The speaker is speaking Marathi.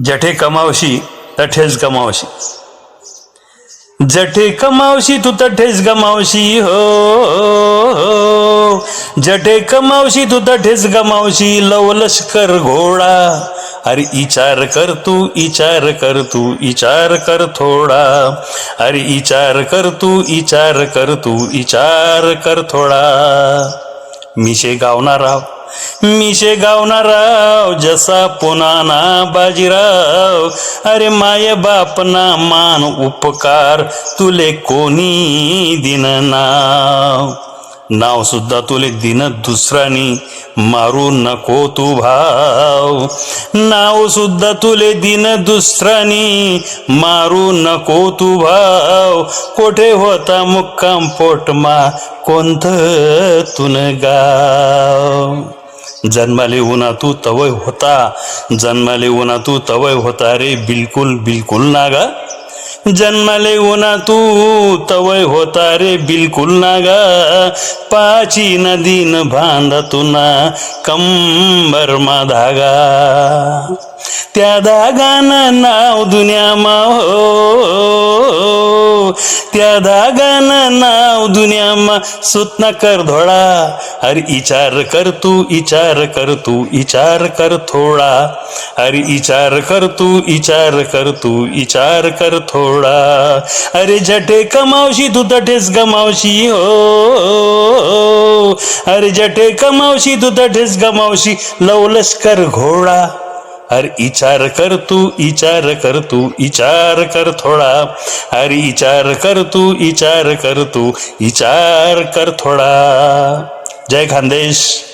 जठे कमावशी तठेच गमावशी. जठे कमावशी तू तठेच गमावशी हो, हो, हो जठे कमावशी तू तठेच गमावशी लव लष्कर घोडा. अरे इचार कर तू इचार कर तू इचार कर थोडा. अरे इचार कर तू इचार कर तू इचार कर थोडा. मिशे गावणाराव मिशे गावणाराव जसा पुनाना बाजीराव. अरे माय बापना मान उपकार तुले कोणी दिन नाव. नाव सुद्धा तुले दिन दुसरानी मारू नको तू भाव. नाव सुद्धा तुले दिन दुसरानी मारू नको तू भाव. कोठे होता मुक्काम पोटमा कोणतं तुन गाव? जन्माले उना तू तवय होता जन्माले उना तू तवय होता रे बिलकुल बिलकुल नागा. जन्माले उना तू तवय होता रे बिलकुल नागा. पाची नदीन बांधा तुना कंबरमा धागा. त्या धागानं नाव दुनियामा हो त्या नाव दुनियामा. सुतना कर धोळा. अरे इचार कर तू इचार कर तू इचार कर थोडा अरे इचार कर तू इचार कर तू इचार कर थोडा अरे जटे कमावशी तू तठेच गमावशी हो. अरे जटे कमावशी तू तठेच गमावशी लवलश्कर घोडा अरे इचार कर तू इचार कर तू इचार कर थोडा। अरे इचार कर तू इचार कर तू इचार कर थोडा। जय खानदेश।